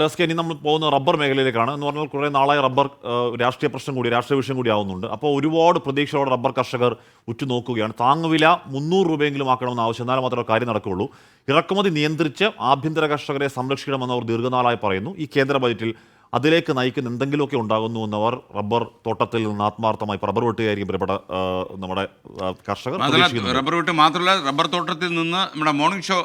Desk ഇനി നമ്മൾ പോകുന്ന റബ്ബർ മേഖലയിലേക്കാണ്. എന്ന് പറഞ്ഞാൽ കുറേ നാളായി റബ്ബർ രാഷ്ട്രീയ പ്രശ്നം കൂടി രാഷ്ട്രീയ വിഷയം കൂടി ആവുന്നുണ്ട്. അപ്പോൾ ഒരുപാട് പ്രതീക്ഷയോടെ റബ്ബർ കർഷകർ ഉറ്റുനോക്കുകയാണ്. താങ്ങുവില മുന്നൂറ് രൂപയെങ്കിലും ആക്കണമെന്ന് ആവശ്യം. എന്നാലും മാത്രമേ കാര്യം നടക്കുകയുള്ളൂ. ഇറക്കുമതി നിയന്ത്രിച്ച് ആഭ്യന്തര കർഷകരെ സംരക്ഷിക്കണമെന്ന് അവർ ദീർഘനാളായി പറയുന്നു. ഈ കേന്ദ്ര ബജറ്റിൽ അതിലേക്ക് നയിക്കുന്ന എന്തെങ്കിലുമൊക്കെ ഉണ്ടാകുന്നു എന്നവർ റബ്ബർ തോട്ടത്തിൽ നിന്ന് ആത്മാർത്ഥമായി റബ്ബർ വെട്ടുകയായിരിക്കും പ്രിയപ്പെട്ട നമ്മുടെ കർഷകർ റബ്ബർ വെട്ട് മാത്രമല്ല റബ്ബർ തോട്ടത്തിൽ നിന്ന് നമ്മുടെ മോർണിംഗ് ഷോ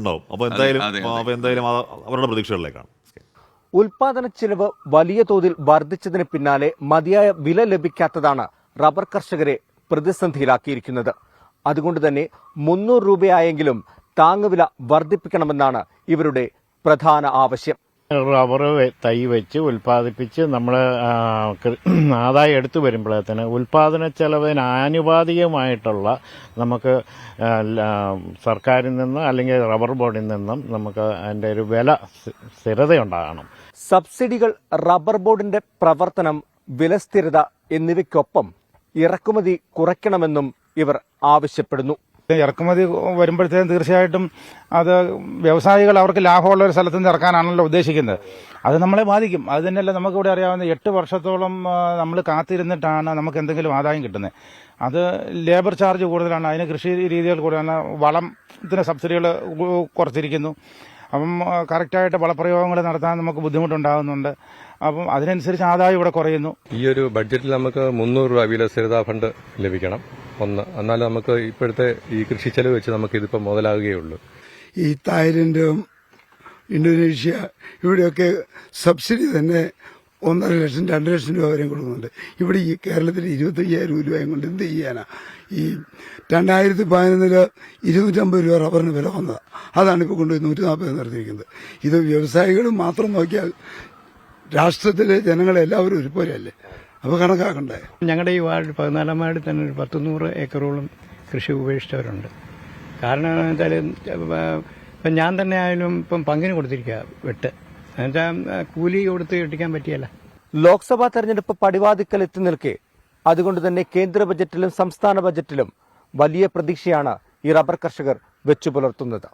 ഉണ്ടാവും. അപ്പോൾ എന്തായാലും. അപ്പോൾ എന്തായാലും അവരുടെ പ്രതീക്ഷകളിലേക്കാണ് ഉൽപാദന ചെലവ് വലിയ തോതിൽ വർദ്ധിച്ചതിന് പിന്നാലെ മതിയായ വില ലഭിക്കാത്തതാണ് റബ്ബർ കർഷകരെ പ്രതിസന്ധിയിലാക്കിയിരിക്കുന്നത്. അതുകൊണ്ട് തന്നെ മുന്നൂറ് രൂപയായെങ്കിലും താങ്ങുവില വർദ്ധിപ്പിക്കണമെന്നാണ് ഇവരുടെ പ്രധാന ആവശ്യം. റബ്ബർ തൈ വെച്ച് ഉൽപ്പാദിപ്പിച്ച് നമ്മൾ ആദായം എടുത്തു വരുമ്പോഴത്തേന് ഉൽപ്പാദന ചെലവിന് ആനുപാതികമായിട്ടുള്ള നമുക്ക് സർക്കാരിൽ നിന്ന് അല്ലെങ്കിൽ റബ്ബർ ബോർഡിൽ നിന്നും നമുക്ക് അതിന്റെ ഒരു വില സ്ഥി- സ്ഥിരതയുണ്ടാകണം. സബ്സിഡികൾ റബ്ബർ ബോർഡിന്റെ പ്രവർത്തനം വിലസ്ഥിരത എന്നിവയ്ക്കൊപ്പം ഇറക്കുമതി കുറയ്ക്കണമെന്നും ഇവർ ആവശ്യപ്പെടുന്നു. ഇറക്കുമതി വരുമ്പോഴത്തേക്കും തീർച്ചയായിട്ടും അത് വ്യവസായികൾ അവർക്ക് ലാഭമുള്ള ഒരു സ്ഥലത്ത് നിന്ന് ഇറക്കാനാണല്ലോ ഉദ്ദേശിക്കുന്നത്. അത് നമ്മളെ ബാധിക്കും. അത് തന്നെയല്ല നമുക്കിവിടെ അറിയാവുന്ന എട്ട് വർഷത്തോളം നമ്മൾ കാത്തിരുന്നിട്ടാണ് നമുക്ക് എന്തെങ്കിലും ആദായം കിട്ടുന്നത്. അത് ലേബർ ചാർജ് കൂടുതലാണ്. അതിന് കൃഷി രീതികൾ കൂടുതലാണ്. വളത്തിന് സബ്സിഡികൾ കുറച്ചിരിക്കുന്നു. അപ്പം കറക്റ്റായിട്ട് വളപ്രയോഗങ്ങൾ നടത്താൻ നമുക്ക് ബുദ്ധിമുട്ടുണ്ടാകുന്നുണ്ട്. അപ്പം അതിനനുസരിച്ച് ആദായം ഇവിടെ കുറയുന്നു. ഈ ഒരു ബഡ്ജറ്റിൽ നമുക്ക് മുന്നൂറ് രൂപ വില സ്ഥിരതാ ഫണ്ട് ലഭിക്കണം. ഒന്ന്. എന്നാൽ നമുക്ക് ഇപ്പോഴത്തെ ഈ കൃഷി ചെലവ് വെച്ച് നമുക്ക് ഇതിപ്പോൾ മുതലാകുകയുള്ളൂ. ഈ തായ്ലൻഡും ഇന്തോനേഷ്യ ഇവിടെയൊക്കെ സബ്സിഡി തന്നെ ഒന്നര ലക്ഷം രണ്ട് ലക്ഷം രൂപ വരെയും കൊടുക്കുന്നുണ്ട്. ഇവിടെ ഈ കേരളത്തിൽ ഇരുപത്തയ്യായിരം രൂപയും കൊണ്ട് എന്ത് ചെയ്യാനാ? ഈ രണ്ടായിരത്തി പതിനൊന്നിൽ ഇരുന്നൂറ്റമ്പത് രൂപ റബ്ബറിന് വില വന്നതാണ് അതാണ് ഇപ്പോൾ കൊണ്ടുപോയി നൂറ്റി നാൽപ്പത് നിർത്തിയിരിക്കുന്നത്. ഇത് വ്യവസായികൾ മാത്രം നോക്കിയാൽ രാഷ്ട്രത്തിലെ ജനങ്ങളെല്ലാവരും ഒരുപോലെയല്ലേ? അപ്പോൾ കണക്കാക്കണ്ടേ? ഞങ്ങളുടെ ഈ വാർഡ് പതിനാലാം വാർഡിൽ തന്നെ ഒരു പത്ത് നൂറ് ഏക്കറോളം കൃഷി ഉപേക്ഷിച്ചവരുണ്ട്. കാരണം എന്താ വെച്ചാൽ ഇപ്പം ഞാൻ തന്നെ ആയാലും ഇപ്പം പങ്കിന് കൊടുത്തിരിക്കുക വെട്ട്. എന്നുവെച്ചാൽ കൂലി കൊടുത്ത് കെട്ടിക്കാൻ പറ്റിയല്ല. ലോക്സഭാ തെരഞ്ഞെടുപ്പ് പടിവാതിക്കൽ എത്തി നിൽക്കെ. അതുകൊണ്ട് തന്നെ കേന്ദ്ര ബജറ്റിലും സംസ്ഥാന ബജറ്റിലും വലിയ പ്രതീക്ഷയാണ് ഈ റബ്ബർ കർഷകർ വെച്ചു പുലർത്തുന്നത്.